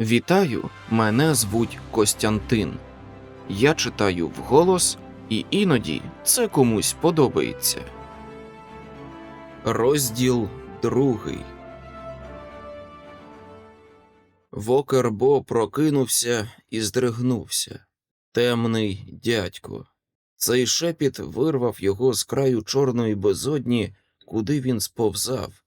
Вітаю, мене звуть Костянтин. Я читаю вголос, і іноді це комусь подобається. Розділ другий. Вокер Бо прокинувся і здригнувся. Темний дядько. Цей шепіт вирвав його з краю чорної безодні, куди він сповзав,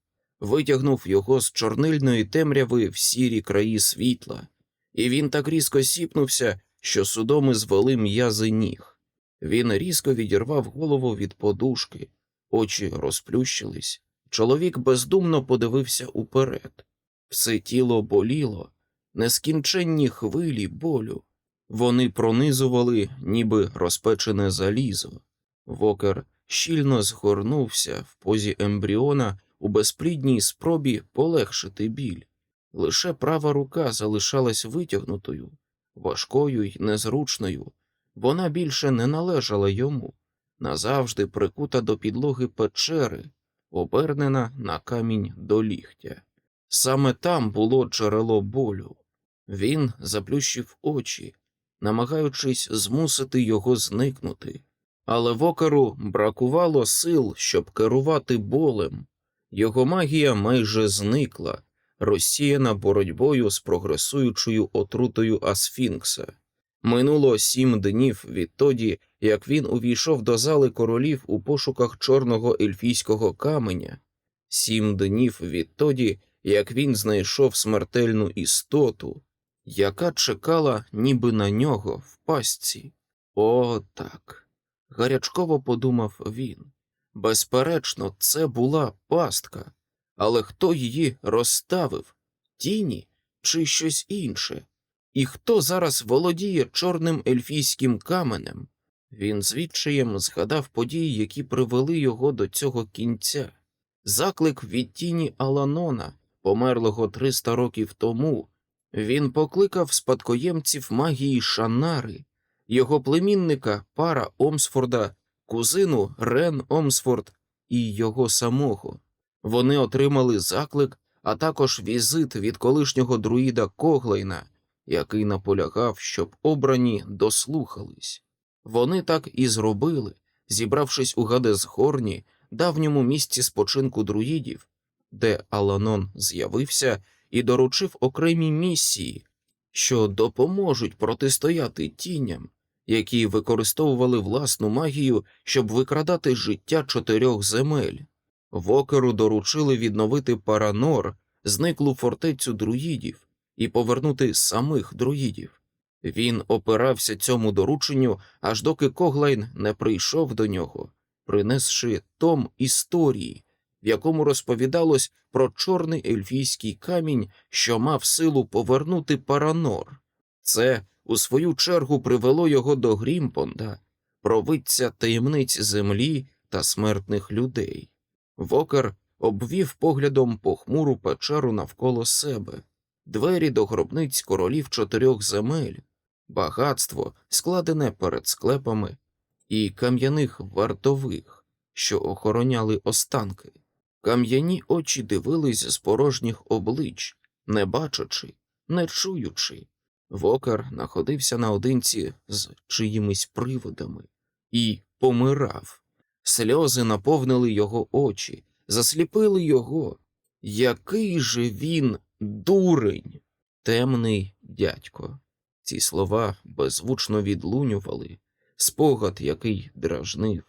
витягнув його з чорнильної темряви в сірі краї світла, і він так різко сіпнувся, що судоми звели м'язи ніг. Він різко відірвав голову від подушки, очі розплющились. Чоловік бездумно подивився уперед. Все тіло боліло, нескінченні хвилі болю. Вони пронизували, ніби розпечене залізо. Вокер щільно згорнувся в позі ембріона у безплідній спробі полегшити біль. Лише права рука залишалась витягнутою, важкою й незручною. Вона більше не належала йому, назавжди прикута до підлоги печери, обернена на камінь до ліктя. Саме там було джерело болю. Він заплющив очі, намагаючись змусити його зникнути. Але вокеру бракувало сил, щоб керувати болем. Його магія майже зникла, розсіяна боротьбою з прогресуючою отрутою Асфінкса. Минуло сім днів відтоді, як він увійшов до зали королів у пошуках чорного ельфійського каменя, сім днів відтоді, як він знайшов смертельну істоту, яка чекала ніби на нього в пастці. О, так. гарячково подумав він. Безперечно, це була пастка, але хто її розставив тіні чи щось інше? І хто зараз володіє чорним ельфійським каменем? Він з відчаєм згадав події, які привели його до цього кінця. Заклик від тіні Аланона, померлого 300 років тому. Він покликав спадкоємців магії Шанари, його племінника пара Омсфорда, кузину Рен Омсфорд і його самого. Вони отримали заклик, а також візит від колишнього друїда Коглейна, який наполягав, щоб обрані дослухались. Вони так і зробили, зібравшись у Гадесгорні, давньому місці спочинку друїдів, де Аланон з'явився і доручив окремі місії, що допоможуть протистояти тіням, які використовували власну магію, щоб викрадати життя чотирьох земель. Вокеру доручили відновити Паранор, зниклу фортецю друїдів, і повернути самих друїдів. Він опирався цьому дорученню, аж доки Коглайн не прийшов до нього, принесши том історії, в якому розповідалось про чорний ельфійський камінь, що мав силу повернути Паранор. Це, у свою чергу, привело його до Грімпонда, провидця таємниць землі та смертних людей. Вокер обвів поглядом похмуру печеру навколо себе, двері до гробниць королів чотирьох земель, багатство, складене перед склепами, і кам'яних вартових, що охороняли останки. Кам'яні очі дивились з порожніх облич, не бачачи, не чуючи. Вокер находився наодинці з чиїмись приводами і помирав. Сльози наповнили його очі, засліпили його. Який же він дурень, темний дядько. Ці слова беззвучно відлунювали, спогад, який дражнив,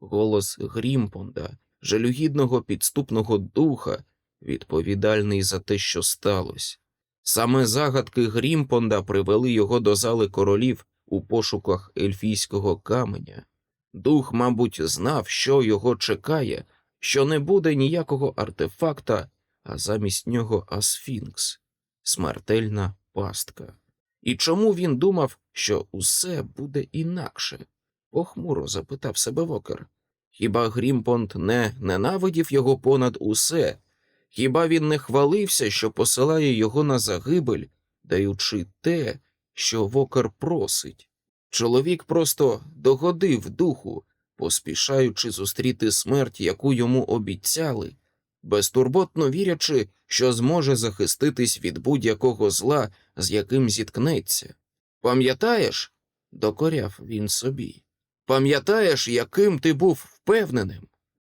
голос Грімпонда, жалюгідного підступного духа, відповідальний за те, що сталося. Саме загадки Грімпонда привели його до зали королів у пошуках ельфійського каменя. Дух, мабуть, знав, що його чекає, що не буде ніякого артефакта, а замість нього Асфінкс, смертельна пастка. І чому він думав, що усе буде інакше? похмуро запитав себе Вокер. Хіба Грімпонд не ненавидів його понад усе? Хіба він не хвалився, що посилає його на загибель, даючи те, що Вокер просить? Чоловік просто догодив духу, поспішаючи зустріти смерть, яку йому обіцяли, безтурботно вірячи, що зможе захиститись від будь-якого зла з яким зіткнеться. Пам'ятаєш? докоряв він собі. Пам'ятаєш, яким ти був впевненим?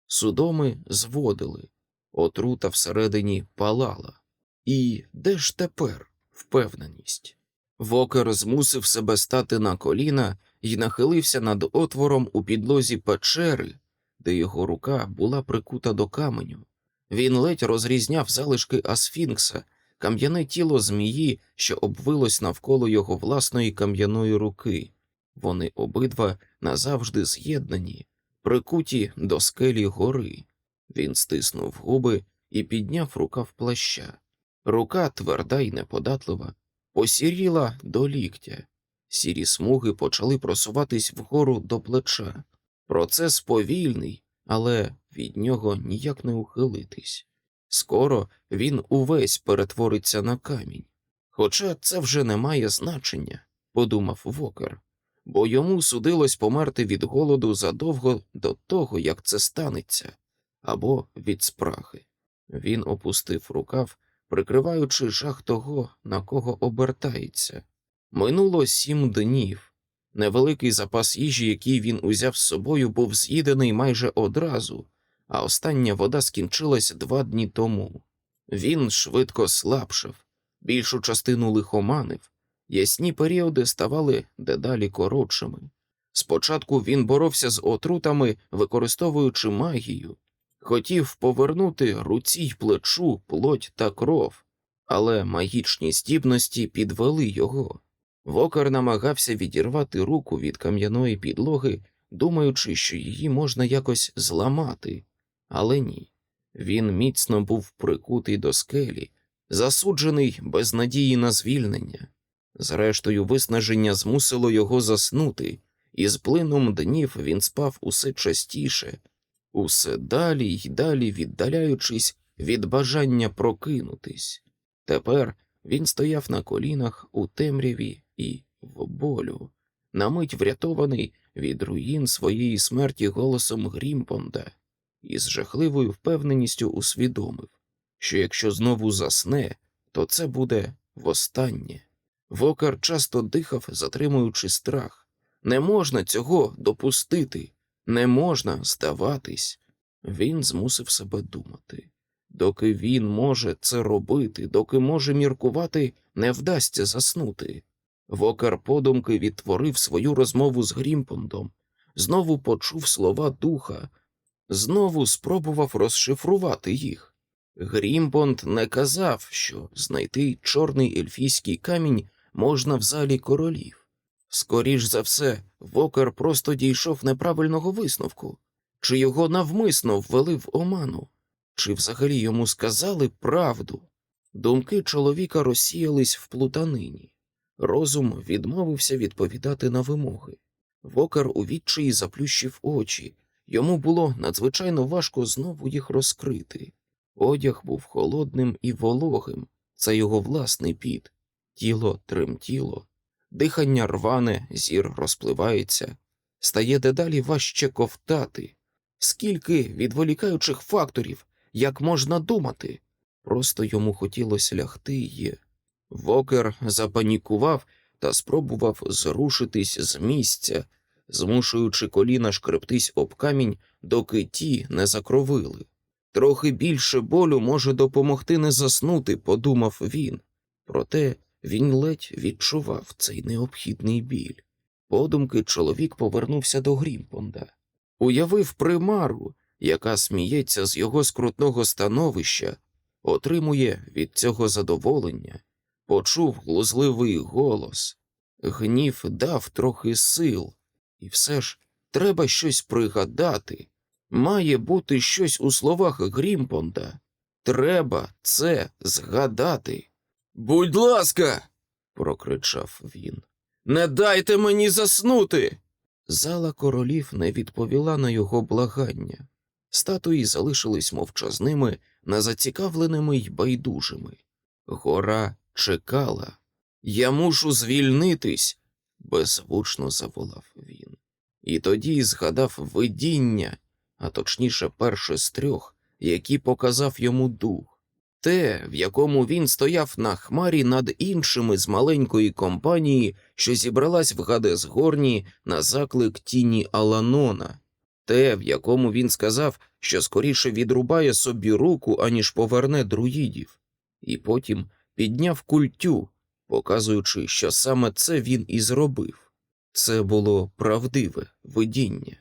Судоми зводили, отрута всередині палала. І де ж тепер впевненість? Вокер змусив себе стати на коліна і нахилився над отвором у підлозі печери, де його рука була прикута до каменю. Він ледь розрізняв залишки асфінкса, кам'яне тіло змії, що обвилось навколо його власної кам'яної руки. Вони обидва назавжди з'єднані, прикуті до скелі гори. Він стиснув губи і підняв рукав плаща. Рука тверда й неподатлива, посіріла до ліктя. Сірі смуги почали просуватись вгору до плеча. Процес повільний, але від нього ніяк не ухилитись. Скоро він увесь перетвориться на камінь. Хоча це вже не має значення, подумав Вокер, бо йому судилось померти від голоду задовго до того, як це станеться, або від спрахи. Він опустив рукав, прикриваючи жах того, на кого обертається. Минуло сім днів. Невеликий запас їжі, який він узяв з собою, був з'їдений майже одразу, а остання вода скінчилась два дні тому. Він швидко слабшав, більшу частину лихоманив, ясні періоди ставали дедалі коротшими. Спочатку він боровся з отрутами, використовуючи магію, хотів повернути руці й плечу, плоть та кров, але магічні здібності підвели його. Вокер намагався відірвати руку від кам'яної підлоги, думаючи, що її можна якось зламати, але ні. Він міцно був прикутий до скелі, засуджений без надії на звільнення. Зрештою, виснаження змусило його заснути, і з плином днів він спав усе частіше, усе далі й далі віддаляючись від бажання прокинутись. Тепер він стояв на колінах у темряві і в болю, на мить врятований від руїн своєї смерті голосом Грімпонда, і з жахливою впевненістю усвідомив, що якщо знову засне, то це буде востаннє. Вокар часто дихав, затримуючи страх. Не можна цього допустити, не можна здаватись. Він змусив себе думати. Доки він може це робити, доки може міркувати, не вдасться заснути. Вокар подумки відтворив свою розмову з Грімпондом, знову почув слова духа, знову спробував розшифрувати їх. Грімпонд не казав, що знайти чорний ельфійський камінь можна в залі королів. Скоріш за все, Вокер просто дійшов неправильного висновку, чи його навмисно ввели в оману, чи взагалі йому сказали правду. Думки чоловіка розсіялись в плутанині. Розум відмовився відповідати на вимоги. Вокер у відчаї заплющив очі, йому було надзвичайно важко знову їх розкрити. Одяг був холодним і вологим, це його власний піт, тіло тремтіло, дихання рване, зір розпливається, стає дедалі важче ковтати. Скільки відволікаючих факторів, як можна думати? Просто йому хотілося лягти й. Вокер запанікував та спробував зрушитись з місця, змушуючи коліна шкрептись об камінь, доки ті не закровили. Трохи більше болю може допомогти не заснути, подумав він. Проте він ледь відчував цей необхідний біль. Подумки чоловік повернувся до Грімпонда. Уявив примару, яка сміється з його скрутного становища, отримує від цього задоволення, почув глузливий голос. Гнів дав трохи сил, і все ж треба щось пригадати. Має бути щось у словах Грімпонда. Треба це згадати. Будь ласка, прокричав він. Не дайте мені заснути. Зала королів не відповіла на його благання. Статуї залишились мовчазними, незацікавленими й байдужими. Гора чекала. Я мушу звільнитись, беззвучно заволав він. І тоді згадав видіння, а точніше, перше з трьох, які показав йому дух. Те, в якому він стояв на хмарі над іншими з маленької компанії, що зібралась в Гадесгорні на заклик тіні Аланона, те, в якому він сказав, що скоріше відрубає собі руку, аніж поверне друїдів, і потім підняв культю, показуючи, що саме це він і зробив. Це було правдиве видіння.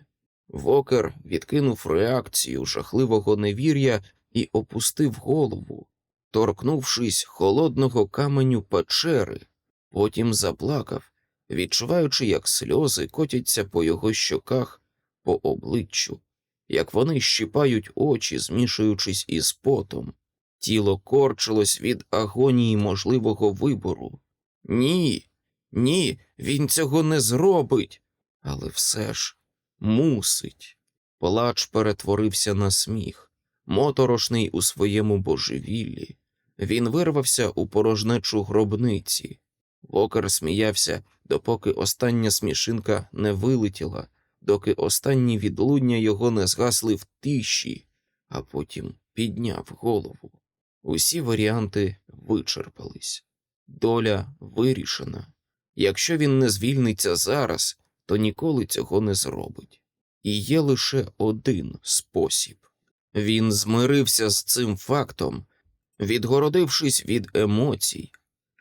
Вокер відкинув реакцію жахливого невір'я і опустив голову, торкнувшись холодного каменю печери, потім заплакав, відчуваючи, як сльози котяться по його щоках, по обличчю, як вони щипають очі, змішуючись із потом. Тіло корчилось від агонії можливого вибору. Ні, ні, він цього не зробить, але все ж мусить. Плач перетворився на сміх, моторошний у своєму божевіллі. Він вирвався у порожнечу гробниці. Вокер сміявся, допоки остання смішинка не вилетіла, доки останні відлуння його не згасли в тиші, а потім підняв голову. Усі варіанти вичерпались. Доля вирішена. Якщо він не звільниться зараз, то ніколи цього не зробить. І є лише один спосіб. Він змирився з цим фактом, відгородившись від емоцій,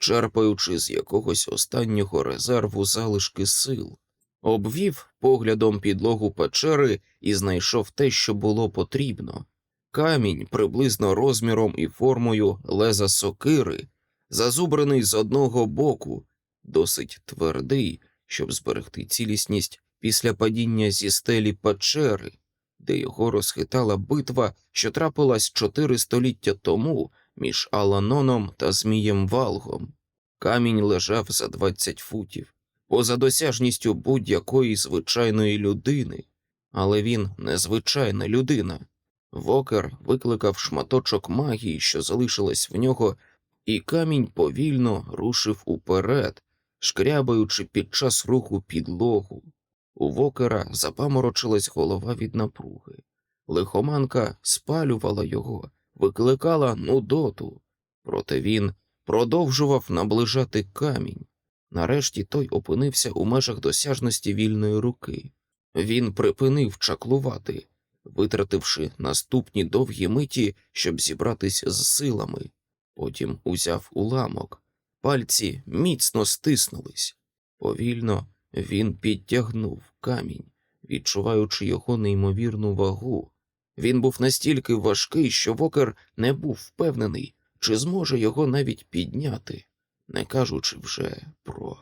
черпаючи з якогось останнього резерву залишки сил, обвів поглядом підлогу печери і знайшов те, що було потрібно. Камінь приблизно розміром і формою леза сокири, зазубрений з одного боку, досить твердий, щоб зберегти цілісність після падіння зі стелі печери, де його розхитала битва, що трапилась чотири століття тому між Аланоном та Змієм Валгом. Камінь лежав за двадцять футів, поза досяжністю будь-якої звичайної людини, але він незвичайна людина. Вокер викликав шматочок магії, що залишилась в нього, і камінь повільно рушив уперед, шкрябаючи під час руху підлогу. У вокера запаморочилась голова від напруги. Лихоманка спалювала його, викликала нудоту, проте він продовжував наближати камінь. Нарешті той опинився у межах досяжності вільної руки. Він припинив чаклувати, витративши наступні довгі миті, щоб зібратись з силами. Потім узяв уламок. Пальці міцно стиснулись. Повільно він підтягнув камінь, відчуваючи його неймовірну вагу. Він був настільки важкий, що вокер не був впевнений, чи зможе його навіть підняти, не кажучи вже про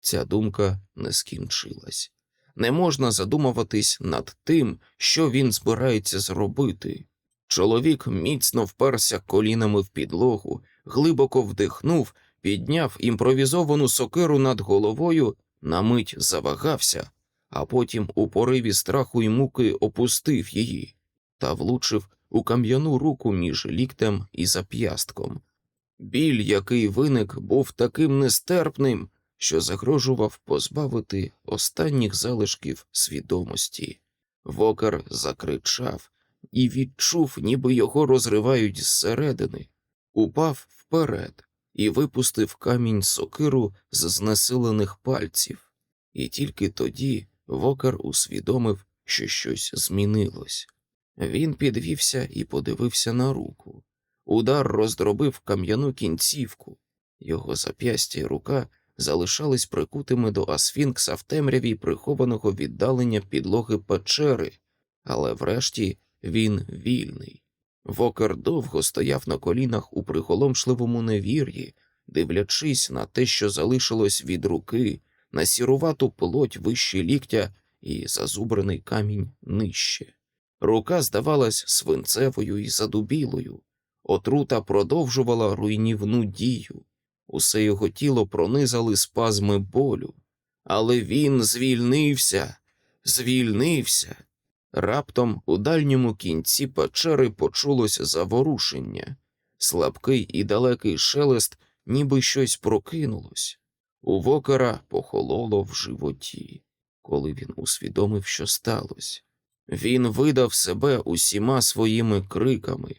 ця думка не скінчилась. Не можна задумуватись над тим, що він збирається зробити. Чоловік міцно вперся колінами в підлогу, глибоко вдихнув, підняв імпровізовану сокиру над головою, на мить завагався, а потім у пориві страху й муки опустив її та влучив у кам'яну руку між ліктем і зап'ястком. Біль, який виник, був таким нестерпним, що загрожував позбавити останніх залишків свідомості. Вокер закричав і відчув, ніби його розривають зсередини, упав вперед і випустив камінь сокиру з знесилених пальців, і тільки тоді Вокер усвідомив, що щось змінилось. Він підвівся і подивився на руку. Удар роздробив кам'яну кінцівку, його зап'ястя і рука залишались прикутими до асфінкса в темряві прихованого віддалення підлоги печери, але врешті він вільний. Вокер довго стояв на колінах у приголомшливому невір'ї, дивлячись на те, що залишилось від руки, на сірувату плоть вище ліктя і зазубрений камінь нижче. Рука здавалась свинцевою і задубілою, отрута продовжувала руйнівну дію, усе його тіло пронизали спазми болю, але він звільнився, звільнився. Раптом у дальньому кінці печери почулось заворушення, слабкий і далекий шелест, ніби щось прокинулось. У вокера похололо в животі, коли він усвідомив, що сталося. Він видав себе усіма своїми криками,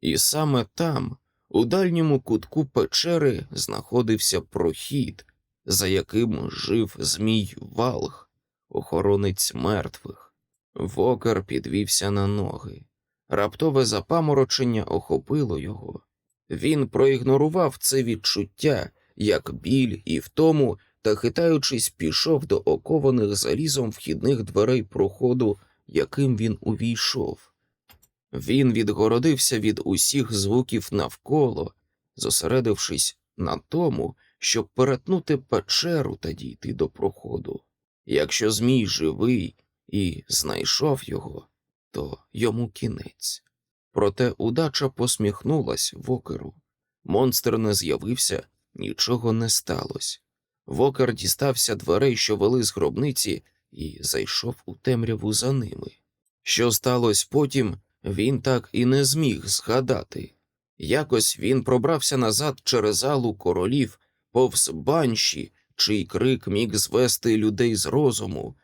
і саме там, У дальньому кутку печери знаходився прохід, за яким жив змій Валх, охоронець мертвих. Вокер підвівся на ноги. Раптове запаморочення охопило його. Він проігнорував це відчуття, як біль і втому, та хитаючись, пішов до окованих залізом вхідних дверей проходу, яким він увійшов. Він відгородився від усіх звуків навколо, зосередившись на тому, щоб перетнути печеру та дійти до проходу. Якщо Змій живий і знайшов його, то йому кінець. Проте удача посміхнулась Вокеру. Монстр не з'явився, нічого не сталося. Вокер дістався дверей, що вели з гробниці, і зайшов у темряву за ними. Що сталося потім, він так і не зміг згадати. Якось він пробрався назад через залу королів, повз банші, чий крик міг звести людей з розуму,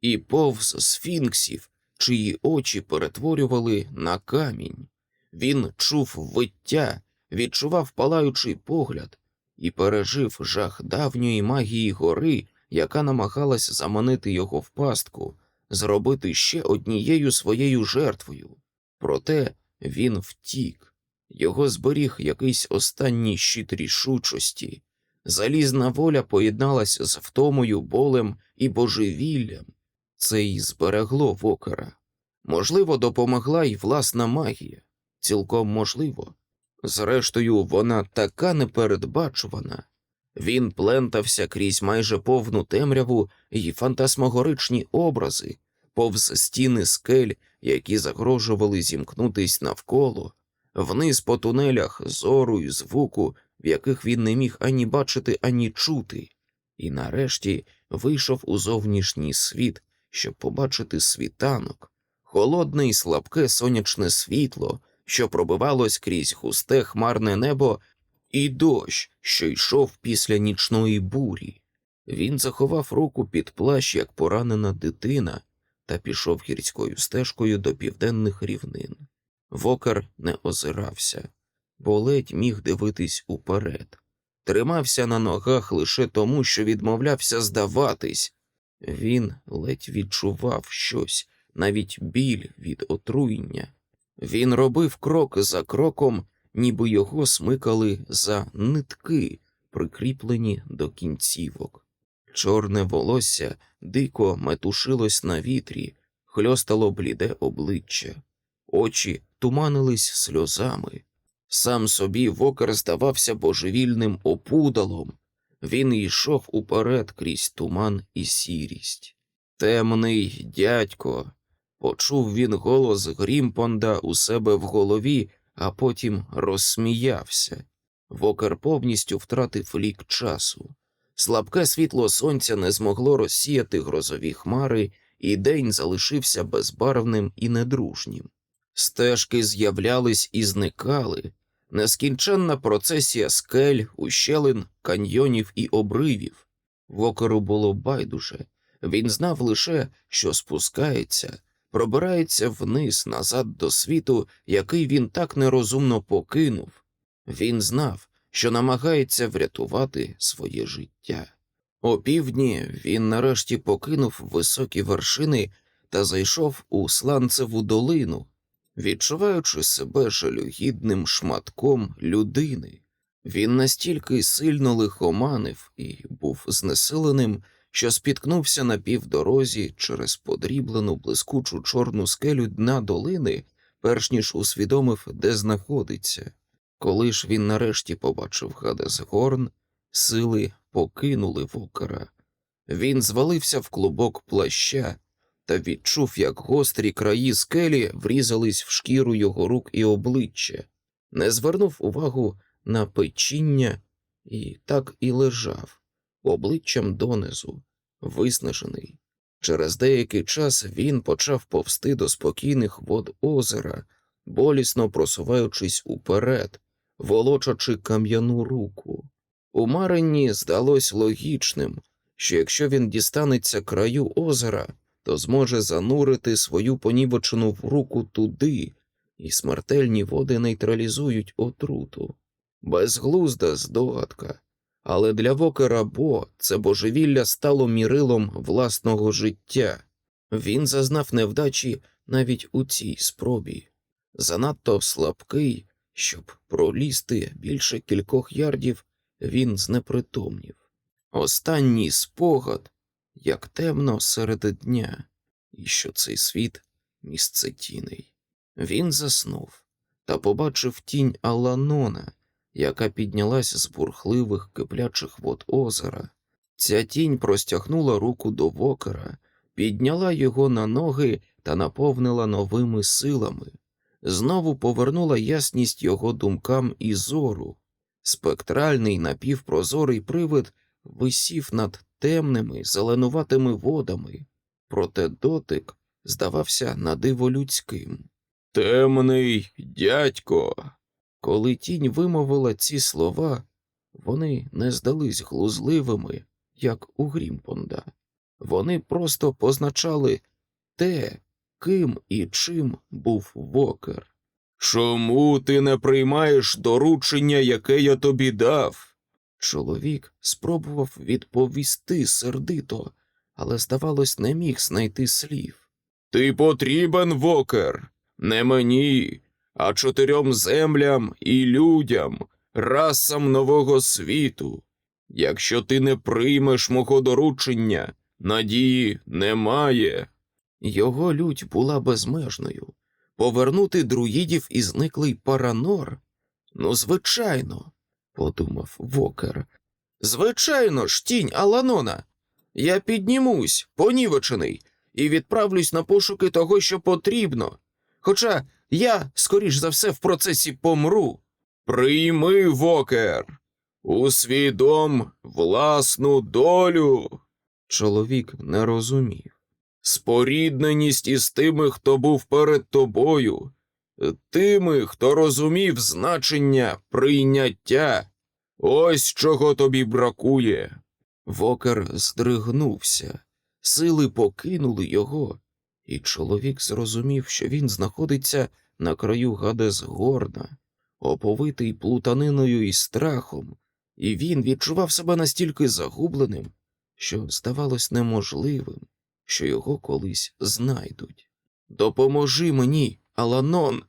і повз сфінксів, чиї очі перетворювали на камінь. Він чув виття, відчував палаючий погляд і пережив жах давньої магії гори, яка намагалась заманити його в пастку, зробити ще однією своєю жертвою. Проте він втік, його зберіг якийсь останній щит рішучості. Залізна воля поєдналася з втомою, болем і божевіллям. Це й зберегло вокера. Можливо, допомогла й власна магія, цілком можливо. Зрештою, вона така непередбачувана. Він плентався крізь майже повну темряву й фантасмогоричні образи, повз стіни скель, які загрожували зімкнутись навколо, вниз по тунелях зору і звуку, в яких він не міг ані бачити, ані чути, і нарешті вийшов у зовнішній світ, щоб побачити світанок, холодне і слабке сонячне світло, що пробивалось крізь густе хмарне небо, і дощ, що йшов після нічної бурі. Він заховав руку під плащ, як поранена дитина, та пішов гірською стежкою до південних рівнин. Вокер не озирався, бо ледь міг дивитись уперед. Тримався на ногах лише тому, що відмовлявся здаватись. Він ледь відчував щось, навіть біль від отруєння. Він робив крок за кроком, ніби його смикали за нитки, прикріплені до кінцівок. Чорне волосся дико метушилось на вітрі, хльостало бліде обличчя, очі туманились сльозами. Сам собі вокер здавався божевільним опудалом. Він йшов уперед крізь туман і сірість. Темний дядько. Почув він голос Грімпонда у себе в голові, а потім розсміявся. Вокер повністю втратив лік часу. Слабке світло сонця не змогло розсіяти грозові хмари, і день залишився безбарвним і недружнім. Стежки з'являлись і зникали, нескінченна процесія скель, ущелин, каньйонів і обривів. Вокеру було байдуже. Він знав лише, що спускається, пробирається вниз назад до світу, який він так нерозумно покинув. Він знав, що намагається врятувати своє життя. О півдні він нарешті покинув високі вершини та зайшов у сланцеву долину, відчуваючи себе жалюгідним шматком людини. Він настільки сильно лихоманив і був знесиленим, що спіткнувся на півдорозі через подріблену блискучу чорну скелю дна долини, перш ніж усвідомив, де знаходиться. Коли ж він нарешті побачив Гадесгорн, сили покинули вокера. Він звалився в клубок плаща та відчув, як гострі краї скелі врізались в шкіру його рук і обличчя, не звернув увагу на печіння і так і лежав, обличчям донизу, виснажений. Через деякий час він почав повсти до спокійних вод озера, болісно просуваючись уперед, волочачи кам'яну руку. У Маренні здалось логічним, що якщо він дістанеться краю озера, то зможе занурити свою понівечену в руку туди, і смертельні води нейтралізують отруту. Безглузда здогадка. Але для Вокера Бо це божевілля стало мірилом власного життя. Він зазнав невдачі навіть у цій спробі. Занадто слабкий, щоб пролізти більше кількох ярдів, він знепритомнів. Останній спогад, як темно серед дня, і що цей світ місцетіний. Він заснув та побачив тінь Аланона, яка піднялась з бурхливих киплячих вод озера. Ця тінь простягнула руку до вокера, підняла його на ноги та наповнила новими силами, знову повернула ясність його думкам і зору. Спектральний напівпрозорий привид висів над темними зеленуватими водами, проте дотик здавався надиво людським. Темний дядько. Коли тінь вимовила ці слова, вони не здались глузливими, як у Грімпонда. Вони просто позначали те, ким і чим був вокер. Чому ти не приймаєш доручення, яке я тобі дав? Чоловік спробував відповісти сердито, але, здавалось, не міг знайти слів. Ти потрібен, вокер, не мені, а чотирьом землям і людям, расам нового світу. Якщо ти не приймеш мого доручення, надії немає. Його лють була безмежною. Повернути друїдів і зниклий Паранор? Ну, звичайно, подумав Вокер. Звичайно ж, тінь Аланона. Я піднімусь, понівечений, і відправлюсь на пошуки того, що потрібно. Хоча я, скоріш за все, в процесі помру. Прийми, Вокер, усвідом власну долю. Чоловік не розумів. Спорідненість із тими, хто був перед тобою, тими, хто розумів значення прийняття. Ось чого тобі бракує. Вокер здригнувся, сили покинули його, і чоловік зрозумів, що він знаходиться на краю Гадесгорна, оповитий плутаниною і страхом, і він відчував себе настільки загубленим, що здавалось неможливим, що його колись знайдуть. Допоможи мені, Аланон,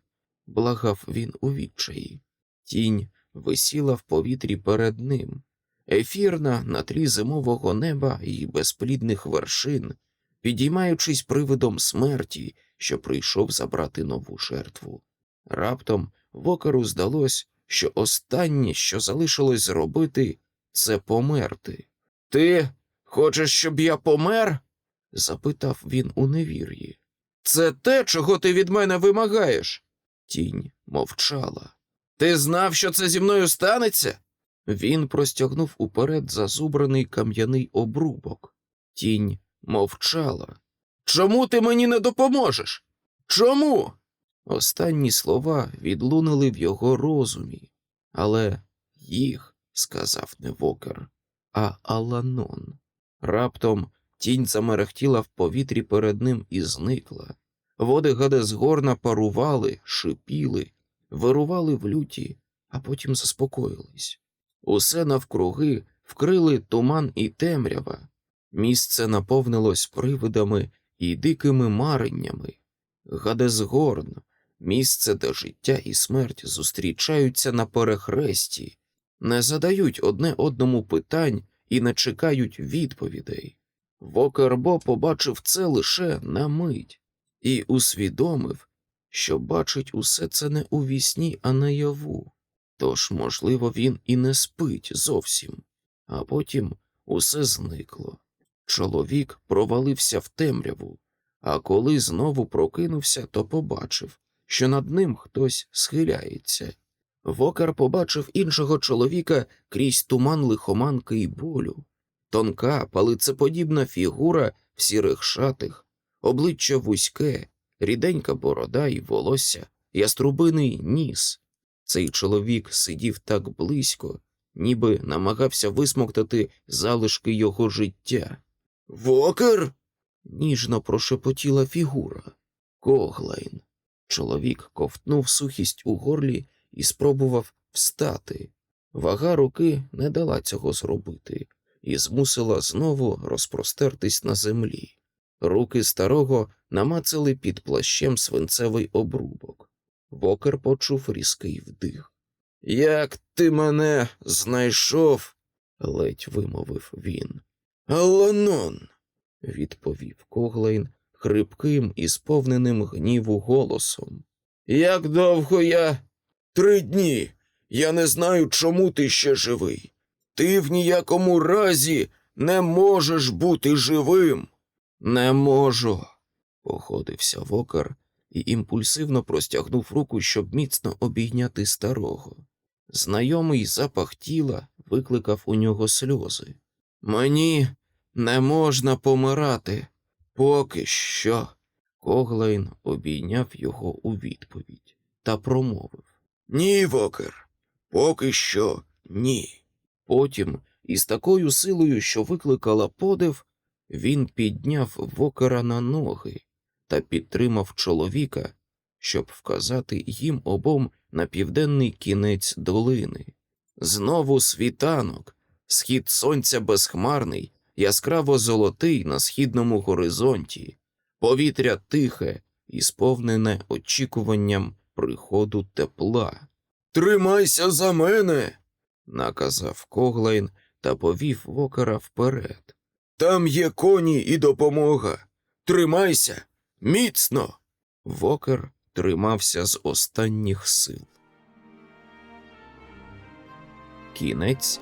благав він у відчаї. Тінь висіла в повітрі перед ним, ефірна на тлі зимового неба і безплідних вершин, підіймаючись привидом смерті, що прийшов забрати нову жертву. Раптом Вокеру здалось, що останнє, що залишилось зробити, це померти. Ти хочеш, щоб я помер? запитав він у невір'ї. Це те, чого ти від мене вимагаєш? Тінь мовчала. Ти знав, що це зі мною станеться? Він простягнув уперед зазубраний кам'яний обрубок. Тінь мовчала. Чому ти мені не допоможеш? Чому? Останні слова відлунили в його розумі, але їх сказав не Вокер, а Аланон. Раптом тінь замерехтіла в повітрі перед ним і зникла. Води Гадесгорна парували, шипіли, вирували в люті, а потім заспокоїлись. Усе навкруги вкрили туман і темрява. Місце наповнилось привидами і дикими мареннями. Гадесгорн, місце, де життя і смерть зустрічаються на перехресті, не задають одне одному питань і не чекають відповідей. Вокербо побачив це лише на мить і усвідомив, що бачить усе це не у вісні, а наяву. Тож, можливо, він і не спить зовсім, а потім усе зникло. Чоловік провалився в темряву, а коли знову прокинувся, то побачив, що над ним хтось схиляється. Вокер побачив іншого чоловіка крізь туман лихоманки й болю. Тонка, палицеподібна фігура в сірих шатих, обличчя вузьке, ріденька борода і волосся, яструбиний ніс. Цей чоловік сидів так близько, ніби намагався висмоктати залишки його життя. Вокер. ніжно прошепотіла фігура. Коглайн. Чоловік ковтнув сухість у горлі і спробував встати, Вага руки не дала цього зробити і змусила знову розпростертись на землі. Руки старого намацали під плащем свинцевий обрубок. Вокер почув різкий вдих. Як ти мене знайшов? ледь вимовив він. Аланон, відповів Коглейн хрипким і сповненим гніву голосом. Як довго я? Три дні. Я не знаю, чому ти ще живий. Ти в ніякому разі не можеш бути живим. Не можу, походився вокер і імпульсивно простягнув руку, щоб міцно обійняти старого. Знайомий запах тіла викликав у нього сльози. Мені не можна помирати. Поки що. Коглайн обійняв його у відповідь та промовив Ні, Вокер, поки що ні. Потім, із такою силою, що викликала подив, він підняв вокера на ноги та підтримав чоловіка, щоб вказати їм обом на південний кінець долини. Знову світанок, схід сонця безхмарний, яскраво золотий на східному горизонті, повітря тихе і сповнене очікуванням приходу тепла. Тримайся за мене, наказав Коглайн та повів вокера вперед. Там є коні і допомога. Тримайся міцно. Вокер тримався з останніх сил. Кінець